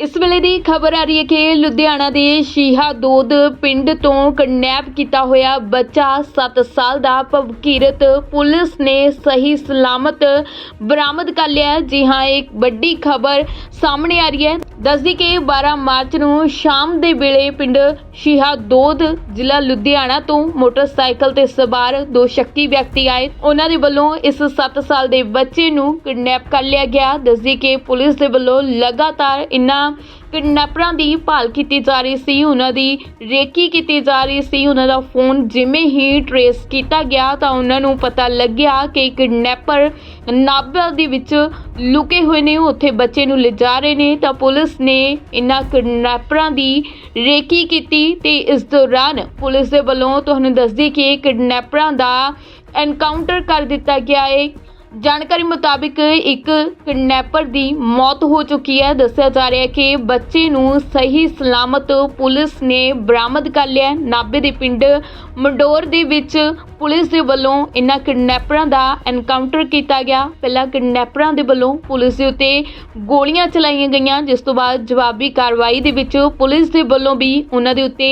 ਇਸ ਵੇਲੇ ਦੀ ਖਬਰ ਆ ਰਹੀ ਹੈ ਕਿ ਲੁਧਿਆਣਾ ਦੇ ਸ਼ੀਹਾ ਦੋਦ ਪਿੰਡ ਤੋਂ ਕਿਡਨੈਪ ਕੀਤਾ ਹੋਇਆ ਬੱਚਾ 7 ਸਾਲ ਦਾ ਭਵਕੀਰਤ ਪੁਲਿਸ ਨੇ ਸਹੀ ਸਲਾਮਤ ਬਰਾਮਦ ਕਰ ਲਿਆ ਜੀ ਹਾਂ, ਇੱਕ ਵੱਡੀ ਖਬਰ ਸਾਹਮਣੇ ਆ ਰਹੀ ਹੈ। ਦੱਸਦੀ ਕਿ 12 ਮਾਰਚ ਨੂੰ ਸ਼ਾਮ ਦੇ ਵੇਲੇ ਪਿੰਡ ਸ਼ੀਹਾ ਦੋਦ ਜ਼ਿਲ੍ਹਾ ਲੁਧਿਆਣਾ ਤੋਂ ਮੋਟਰਸਾਈਕਲ ਤੇ ਸਵਾਰ ਦੋ ਸ਼ੱਕੀ ਵਿਅਕਤੀ ਆਏ। ਉਹਨਾਂ ਦੇ ਵੱਲੋਂ ਇਸ 7 ਸਾਲ ਦੇ ਬੱਚੇ ਨੂੰ ਕਿਡਨੈਪ ਕਰ ਲਿਆ ਗਿਆ। ਦੱਸਦੀ ਕਿ ਪੁਲਿਸ ਦੇ ਵੱਲੋਂ ਲਗਾਤਾਰ ਇਨ੍ਹਾਂ ਕਿਡਨੈਪਰਾਂ ਦੀ ਭਾਲ ਕੀਤੀ ਜਾ ਰਹੀ ਸੀ, ਉਹਨਾਂ ਦੀ ਰੇਕੀ ਕੀਤੀ ਜਾ ਰਹੀ ਸੀ, ਉਹਨਾਂ ਦਾ ਫੋਨ ਜਿਵੇਂ ਹੀ ਟਰੇਸ ਕੀਤਾ ਗਿਆ ਤਾਂ ਉਹਨਾਂ ਨੂੰ ਪਤਾ ਲੱਗਿਆ ਕਿ ਕਿਡਨੈਪਰ ਨਾਭਾ ਦੇ ਵਿੱਚ ਲੁਕੇ ਹੋਏ ਨੇ ਉੱਥੇ ਬੱਚੇ ਨੂੰ ਲਿਜਾ ਰਹੇ ਨੇ, ਤਾਂ ਪੁਲਿਸ ਨੇ ਇਹਨਾਂ ਕਿਡਨੈਪਰਾਂ ਦੀ ਰੇਕੀ ਕੀਤੀ ਤੇ ਇਸ ਦੌਰਾਨ ਪੁਲਿਸ ਦੇ ਵੱਲੋਂ ਤੁਹਾਨੂੰ ਦੱਸਦੀ ਕਿ ਕਿਡਨੈਪਰਾਂ ਦਾ ਐਨਕਾਊਂਟਰ ਕਰ ਦਿੱਤਾ ਗਿਆ ਹੈ ਜਾਣਕਾਰੀ ਮੁਤਾਬਿਕ ਇੱਕ ਕਿਡਨੈਪਰ ਦੀ ਮੌਤ ਹੋ ਚੁੱਕੀ ਹੈ। ਦੱਸਿਆ ਜਾ ਰਿਹਾ ਹੈ ਕਿ ਬੱਚੇ ਨੂੰ ਸਹੀ ਸਲਾਮਤ ਪੁਲਿਸ ਨੇ ਬਰਾਮਦ ਕਰ ਲਿਆ ਹੈ। ਨਾਭੇ ਦੇ ਪਿੰਡ ਮੰਡੋਰ ਦੇ ਵਿੱਚ ਪੁਲਿਸ ਦੇ ਵੱਲੋਂ ਇਨ੍ਹਾਂ ਕਿਡਨੈਪਰਾਂ ਦਾ ਐਨਕਾਊਂਟਰ ਕੀਤਾ ਗਿਆ। ਪਹਿਲਾਂ ਕਿਡਨੈਪਰਾਂ ਦੇ ਵੱਲੋਂ ਪੁਲਿਸ ਦੇ ਉੱਤੇ ਗੋਲੀਆਂ ਚਲਾਈਆਂ ਗਈਆਂ, ਜਿਸ ਤੋਂ ਬਾਅਦ ਜਵਾਬੀ ਕਾਰਵਾਈ ਦੇ ਵਿੱਚ ਪੁਲਿਸ ਦੇ ਵੱਲੋਂ ਵੀ ਉਹਨਾਂ ਦੇ ਉੱਤੇ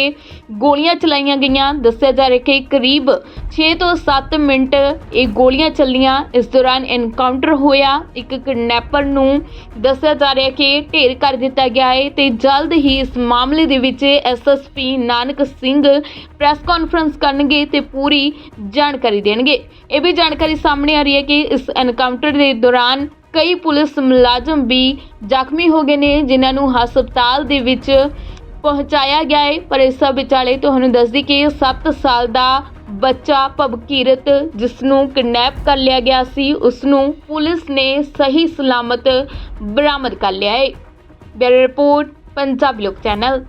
ਗੋਲੀਆਂ ਚਲਾਈਆਂ ਗਈਆਂ। ਦੱਸਿਆ ਜਾ ਰਿਹਾ ਕਿ ਕਰੀਬ 6 ਤੋਂ 7 ਮਿੰਟ ਇਹ ਗੋਲੀਆਂ ਚੱਲੀਆਂ। ਇਸ ਦੌਰਾਨ ਐਨਕਾਊਂਟਰ ਹੋਇਆ। ਇੱਕ ਕਿਡਨੈਪਰ ਨੂੰ ਦੱਸਿਆ ਜਾ ਰਿਹਾ ਕਿ ਢੇਰ ਕਰ ਦਿੱਤਾ ਗਿਆ ਹੈ ਤੇ ਜਲਦ ਹੀ ਇਸ ਮਾਮਲੇ ਦੇ ਵਿੱਚ SSP Nanak Singh press conference ਕਰਨਗੇ ਤੇ ਪੂਰੀ ਜਾਣਕਾਰੀ ਦੇਣਗੇ। ਇਹ ਵੀ ਜਾਣਕਾਰੀ ਸਾਹਮਣੇ ਆ ਰਹੀ ਹੈ ਕਿ ਇਸ ਐਨਕਾਊਂਟਰ ਦੇ ਦੌਰਾਨ ਕਈ ਪੁਲਿਸ ਮੁਲਾਜ਼ਮ ਵੀ ਜ਼ਖਮੀ ਹੋ ਗਏ ਨੇ, ਜਿਨ੍ਹਾਂ ਨੂੰ ਹਸਪਤਾਲ ਦੇ ਵਿੱਚ ਪਹੁੰਚਾਇਆ ਗਿਆ ਹੈ ਪਰ ਇਸ ਸਭ ਵਿਚਾਲੇ ਤੁਹਾਨੂੰ ਦੱਸਦੀ ਕਿ 7 ਸਾਲ ਦਾ ਬੱਚਾ ਭਵਕੀਰਤ ਜਿਸ ਨੂੰ ਕਿਡਨੈਪ ਕਰ ਲਿਆ ਗਿਆ ਸੀ ਉਸ ਨੂੰ ਪੁਲਿਸ ਨੇ ਸਹੀ ਸਲਾਮਤ ਬਰਾਮਦ ਕਰ ਲਿਆ ਹੈ ਬਿਊਰੋ ਰਿਪੋਰਟ, ਪੰਜਾਬ ਲੋਕ ਚੈਨਲ।